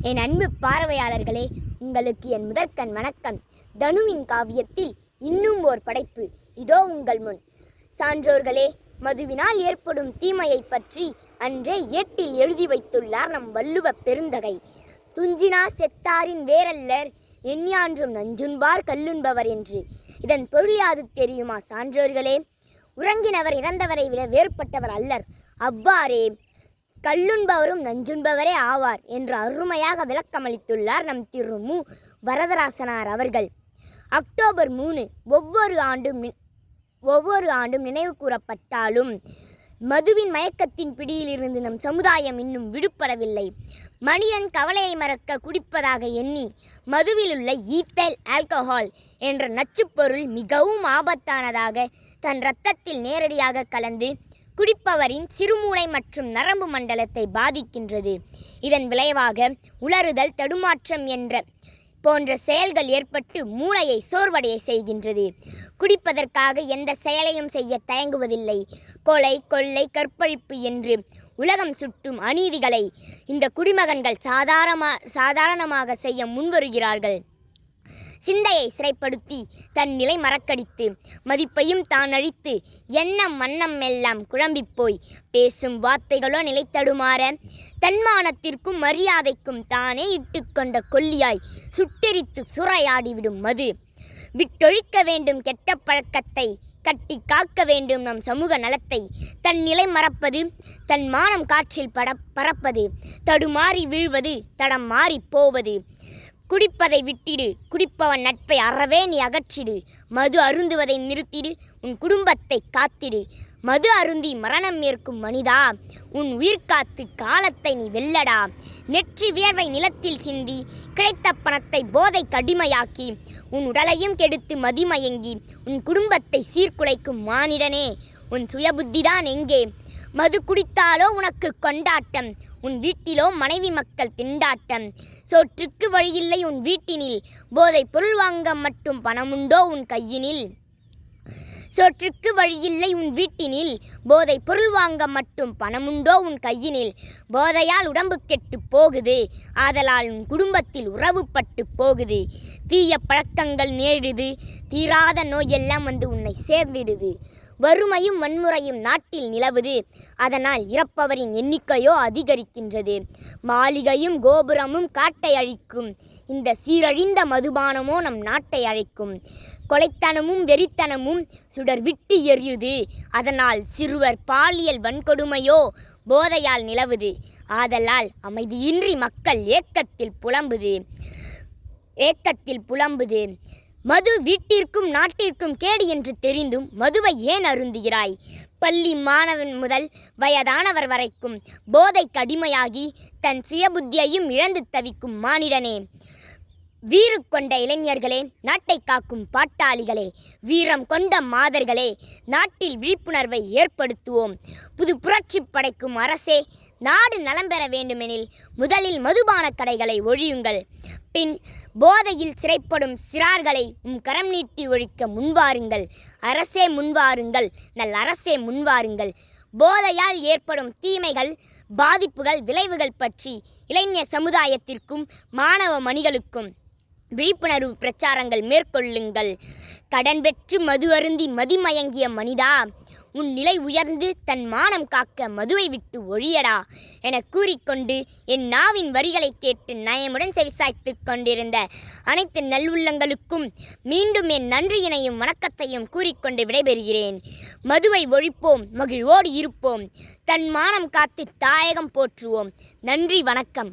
என் அன்பு பார்வையாளர்களே உங்களுக்கு என் முதற்கண் வணக்கம். தனுவின் காவியத்தில் இன்னும் ஓர் படைப்பு. இதோ உங்கள் முன். சான்றோர்களே மதுவினால் ஏற்படும் தீமையைப் பற்றி அன்றே ஏட்டில் எழுதி வைத்துள்ளார் நம் வள்ளுவ பெருந்தகை. துஞ்சினா செத்தாரின் வேரல்லர் எண்ணியான்றும் நஞ்சுண்பார் கல்லுண்பவர் என்று. இதன் பொருள் யாது தெரியுமா சான்றோர்களே? உறங்கினவர் இறந்தவரை விட வேறுபட்டவர் அல்லர். அவ்வாறே கல்லுண்பவரும் நஞ்சுண்பவரே ஆவார் என்று அருமையாக விளக்கமளித்துள்ளார் நம் திரு மு. வரதராசனார் அவர்கள். அக்டோபர் மூணு ஒவ்வொரு ஆண்டும் ஒவ்வொரு ஆண்டும் நினைவு கூறப்பட்டாலும் மதுவின் மயக்கத்தின் பிடியிலிருந்து நம் சமுதாயம் இன்னும் விடுபடவில்லை. மனிதன் கவலையை மறக்க குடிப்பதாக எண்ணி மதுவிலுள்ள ஈத்தல் ஆல்கஹால் என்ற நச்சுப்பொருள் மிகவும் ஆபத்தானதாக தன் இரத்தத்தில் நேரடியாக கலந்து குடிப்பவரின் சிறுமூளை மற்றும் நரம்பு மண்டலத்தை பாதிக்கின்றது. இதன் விளைவாக உளறுதல் தடுமாற்றம் என்ற போன்ற செயல்கள் ஏற்பட்டு மூளையை சோர்வடைய செய்கின்றது. குடிப்பதற்காக எந்த செயலையும் செய்ய தயங்குவதில்லை. கொலை கொள்ளை கற்பழிப்பு என்று உலகம் சுட்டும் அநீதிகளை இந்த குடிமகன்கள் சாதாரணமா சாதாரணமாக செய்ய முன்வருகிறார்கள். சிந்தையை சிறைப்படுத்தி தன் நிலை மறக்கடித்து மதிப்பையும் தான் அழித்து எண்ணம் மன்னம் எல்லாம் குழம்பிப் போய் பேசும் வார்த்தைகளோ நிலைத்தடுமாற தன்மானத்திற்கும் மரியாதைக்கும் தானே இட்டுக்கொண்ட கொல்லியாய் சுட்டெரித்து சுரையாடிவிடும் மது. விட்டொழிக்க வேண்டும் கெட்ட பழக்கத்தை கட்டி காக்க வேண்டும் நம் சமூக நலத்தை தன் நிலை மறப்பது தன் மானம் காற்றில் பட பறப்பது தடுமாறி வீழ்வது தடம் மாறி போவது. குடிப்பதை விட்டிடு. குடிப்பவன் நட்பை அறவே நீ அகற்றிடு. மது அருந்துவதை நிறுத்திடு. உன் குடும்பத்தை காத்திடு. மது அருந்தி மரணம் ஏற்கும் மனிதா. உன் உயிர் காத்து காலத்தை நீ வெல்லடா. நெற்றி வியர்வை நிலத்தில் சிந்தி. கிடைத்த பணத்தை போதை கடிமையாக்கி. உன் உடலையும் கெடுத்து மதிமயங்கி உன் குடும்பத்தை சீர்குலைக்கும் மானிடனே. உன் சுயபுத்திதான் எங்கே? மது குடித்தாலோ உனக்கு கொண்டாட்டம். உன் வீட்டிலோ மனைவி மக்கள் திண்டாட்டம். சோற்றுக்கு வழியில்லை உன் வீட்டினில். போதை பொருள் வாங்க மட்டும் பணமுண்டோ உன் கையினில். சோற்றுக்கு வழியில்லை உன் வீட்டினில். போதை பொருள் வாங்க மட்டும் பணமுண்டோ உன் கையினில். போதையால் உடம்பு கெட்டு போகுது. ஆதலால் உன் குடும்பத்தில் உறவுப்பட்டு போகுது. தீய பழக்கங்கள் நேரிடுது. தீராத நோயெல்லாம் வந்து உன்னை சேர்ந்திடுது. வறுமையும் வன்முறையும் நாட்டில் நிலவுது. அதனால் இறப்பவரின் எண்ணிக்கையோ அதிகரிக்கின்றது. மாளிகையும் கோபுரமும் காட்டை அழிக்கும். இந்த சீரழிந்த மதுபானமோ நம் நாட்டை அழைக்கும். கொலைத்தனமும் வெறித்தனமும் சுடர் விட்டு எரியுது. அதனால் சிறுவர் பாலியல் வன்கொடுமையோ போதையால் நிலவுது. ஆதலால் அமைதியின்றி மக்கள் ஏக்கத்தில் புலம்புது. ஏக்கத்தில் புலம்புது. மது வீட்டிற்கும் நாட்டிற்கும் கேடு என்று தெரிந்தும் மதுவை ஏன் அருந்துகிறாய்? பள்ளி மாணவன் முதல் வயதானவர் வரைக்கும் போதை கடிமையாகி தன் சுயபுத்தியையும் இழந்து தவிக்கும் மானிடனே. வீறு கொண்ட இளைஞர்களே நாட்டை காக்கும் பாட்டாளிகளே வீரம் கொண்ட மாதர்களே நாட்டில் விழிப்புணர்வை ஏற்படுத்துவோம். புது புரட்சி படைக்கும் அரசே நாடு நலம் பெற வேண்டுமெனில் முதலில் மதுபான கடைகளை ஒழியுங்கள். பின் போதையில் சிறைப்படும் சிறார்களை உம் கரம் நீட்டி ஒழிக்க முன்வாருங்கள். அரசே முன்வாருங்கள் நல் அரசே முன்வாருங்கள். போதையால் ஏற்படும் தீமைகள் பாதிப்புகள் விளைவுகள் பற்றி இளைஞர் சமுதாயத்திற்கும் மாணவ மணிகளுக்கும். விழிப்புணர்வு பிரச்சாரங்கள் மேற்கொள்ளுங்கள். கடன் பெற்று மது அருந்தி மதிமயங்கிய மனிதா உன் நிலை உயர்ந்து தன் மானம் காக்க மதுவை விட்டு ஒழியடா என கூறிக்கொண்டு என் நாவின் வரிகளை கேட்டு நயமுடன் செவிசாய்த்து கொண்டிருந்த அனைத்து நல்லுள்ளங்களுக்கும் மீண்டும் என் நன்றியினையும் வணக்கத்தையும் கூறிக்கொண்டு விடைபெறுகிறேன். மதுவை ஒழிப்போம் மகிழ்வோடு இருப்போம். தன் மானம் காத்து தாயகம் போற்றுவோம். நன்றி வணக்கம்.